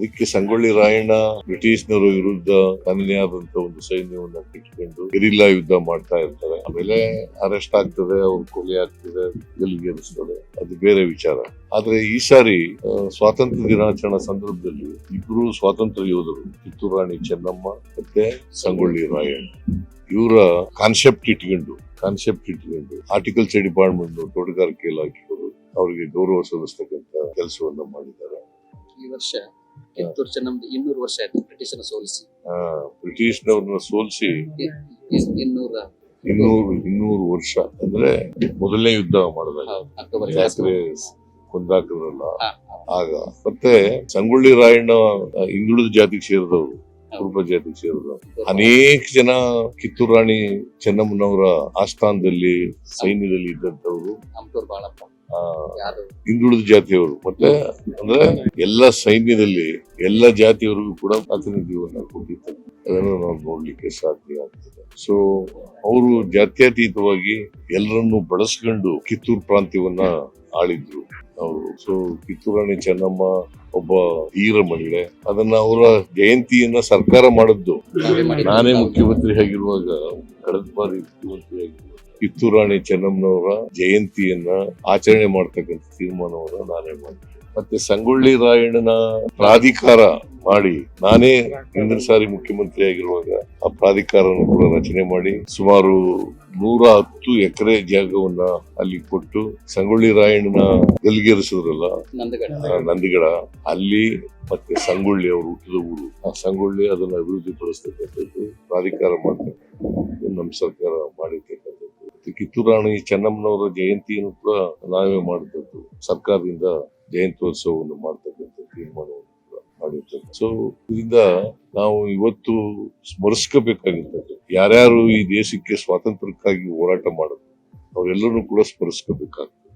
ಅದಕ್ಕೆ ಸಂಗೊಳ್ಳಿ ರಾಯಣ್ಣ ಬ್ರಿಟಿಷ್ನವರ ವಿರುದ್ಧ ತನ್ನದೇ ಆದಂತ ಒಂದು ಸೈನ್ಯವನ್ನ ಇಟ್ಕೊಂಡು ಗೆರಿಲ್ಲಾ ಯುದ್ಧ ಮಾಡ್ತಾ ಇರ್ತಾರೆ. ಆಮೇಲೆ ಅರೆಸ್ಟ್ ಆಗ್ತದೆ, ಅವ್ರ ಕೊಲೆ ಆಗ್ತದೆ ಗಲ್ಲಿಗೇರಿಸ್ತದೆ ಅದು ಬೇರೆ ವಿಚಾರ. ಆದ್ರೆ ಈ ಸಾರಿ ಸ್ವಾತಂತ್ರ್ಯ ದಿನಾಚರಣಾ ಸಂದರ್ಭದಲ್ಲಿ ಇಬ್ರು ಸ್ವಾತಂತ್ರ್ಯ ಯೋಧರು, ಕಿತ್ತೂರು ರಾಣಿ ಚೆನ್ನಮ್ಮ ಮತ್ತೆ ಸಂಗೊಳ್ಳಿ ರಾಯಣ್ಣ, ಇವರ ಕಾನ್ಸೆಪ್ಟ್ ಇಟ್ಕೊಂಡು ಕಾನ್ಸೆಪ್ಟ್ ಇಟ್ಕೊಂಡು ಆರ್ಟಿಕಲ್ಚರ್ ಡಿಪಾರ್ಟ್ಮೆಂಟ್ ತೋಟಗಾರಿಕೆ ಇಲಾಖೆಯವರು ಅವರಿಗೆ ಗೌರವ ಸಲ್ಲಿಸ್ತಕ್ಕಂತ ಕೆಲಸವನ್ನ ಮಾಡಿದ್ದಾರೆ. ಈ ವರ್ಷ ಕಿತ್ತೂರು ಚೆನ್ನಮ್ದು ಇನ್ನೂರು ವರ್ಷ ಆಯ್ತು ಬ್ರಿಟಿಷರ ಸೋಲಿಸಿ. ಬ್ರಿಟಿಷ್ನವ್ರನ್ನ ಸೋಲಿಸಿ ಇನ್ನೂರ ಇನ್ನೂರು ಇನ್ನೂರು ವರ್ಷ ಅಂದ್ರೆ ಮೊದಲನೇ ಯುದ್ಧ ಮಾಡಿದಾಗ. ಅಕ್ಟೋಬರ್ ಆಗ ಮತ್ತೆ ಸಂಗೊಳ್ಳಿ ರಾಯಣ್ಣ ಹಿಂದುಳಿದ ಜಾತಿಗೆ ಸೇರಿದವರು ಕುರುಬ ಜಾತಿಗೆ ಸೇರಿದವರು ಅನೇಕ ಜನ ಕಿತ್ತೂರು ರಾಣಿ ಚೆನ್ನಮ್ಮನವರ ಆಸ್ಥಾನದಲ್ಲಿ ಸೈನ್ಯದಲ್ಲಿ ಇದ್ದಂತವ್ರು ಹಿಂದುಳಿದ ಜಾತಿಯವರು. ಮತ್ತೆ ಅಂದ್ರೆ ಎಲ್ಲ ಸೈನ್ಯದಲ್ಲಿ ಎಲ್ಲ ಜಾತಿಯವರಿಗೂ ಕೂಡ ಪ್ರಾತಿನಿಧ್ಯವನ್ನ ಕೊಟ್ಟಿದ್ದಾರೆ ಅದನ್ನು ನಾವು ನೋಡ್ಲಿಕ್ಕೆ ಸಾಧ್ಯ ಆಗ್ತದೆ. ಸೊ ಅವರು ಜಾತ್ಯತೀತವಾಗಿ ಎಲ್ಲರನ್ನು ಬಳಸ್ಕೊಂಡು ಕಿತ್ತೂರು ಪ್ರಾಂತ್ಯವನ್ನ ಆಳಿದ್ರು ಅವರು. ಸೊ ಕಿತ್ತೂರಾಣಿ ಚೆನ್ನಮ್ಮ ಒಬ್ಬ ವೀರ ಮಹಿಳೆ ಅದನ್ನ ಅವರ ಜಯಂತಿಯನ್ನ ಸರ್ಕಾರ ಮಾಡಿದ್ದು. ನಾನೇ ಮುಖ್ಯಮಂತ್ರಿ ಆಗಿರುವಾಗ ಕಳೆದ ಬಾರಿ ಮುಖ್ಯಮಂತ್ರಿಯಾಗಿರುವ ಆಗಿರುವಾಗ ಕಿತ್ತೂರು ರಾಣಿ ಚೆನ್ನಮ್ಮನವರ ಜಯಂತಿಯನ್ನ ಆಚರಣೆ ಮಾಡ್ತಕ್ಕಂಥ ತೀರ್ಮಾನವನ್ನ ನಾನೇ ಮಾಡಿದೆ ಮತ್ತೆ ಸಂಗೊಳ್ಳಿ ರಾಯಣ್ಣನ ಪ್ರಾಧಿಕಾರ ಮಾಡಿ ನಾನೇ ಹಿಂದಿನ ಸಾರಿ ಮುಖ್ಯಮಂತ್ರಿ ಆಗಿರುವಾಗ ಆ ಪ್ರಾಧಿಕಾರವನ್ನು ಕೂಡ ರಚನೆ ಮಾಡಿ ಸುಮಾರು ನೂರ ಹತ್ತು ಎಕರೆ ಜಾಗವನ್ನ ಅಲ್ಲಿ ಕೊಟ್ಟು ಸಂಗೊಳ್ಳಿ ರಾಯಣ್ಣನ ಗಲ್ಗೇರಿಸಿದ್ರಲ್ಲ ನಂದಗಡ, ಅಲ್ಲಿ ಮತ್ತೆ ಸಂಗೊಳ್ಳಿ ಅವರು ಹುಟ್ಟಿದ ಊರು. ಆ ಸಂಗೊಳ್ಳಿ ಅದನ್ನ ಅಭಿವೃದ್ಧಿ ಪಡಿಸ್ತಕ್ಕಂಥದ್ದು ಪ್ರಾಧಿಕಾರ ಮಾಡ್ತಕ್ಕಂಥದ್ದು. ನಮ್ಮ ಸರ್ಕಾರ ಮಾಡಿರ್ತಕ್ಕಂಥದ್ದು. ಮತ್ತೆ ಕಿತ್ತೂರು ರಾಣಿ ಚೆನ್ನಮ್ಮನವರ ಜಯಂತಿಯನ್ನು ಕೂಡ ನಾವೇ ಮಾಡಿದ್ದದ್ದು. ಸರ್ಕಾರದಿಂದ ಜಯಂತ್ಯೋತ್ಸವವನ್ನು ಮಾಡ್ತಕ್ಕಂಥ ತೀರ್ಮಾನವನ್ನು ಕೂಡ ಮಾಡಿರ್ತದೆ ಸೊ ಇದರಿಂದ ನಾವು ಇವತ್ತು ಸ್ಮರಿಸ್ಕೋಬೇಕಾಗಿರ್ತದೆ ಯಾರ್ಯಾರು ಈ ದೇಶಕ್ಕೆ ಸ್ವಾತಂತ್ರ್ಯಕ್ಕಾಗಿ ಹೋರಾಟ ಮಾಡಿದ್ರು ಅವರೆಲ್ಲರೂ ಕೂಡ ಸ್ಮರಿಸ್ಕೋಬೇಕಾಗ್ತದೆ.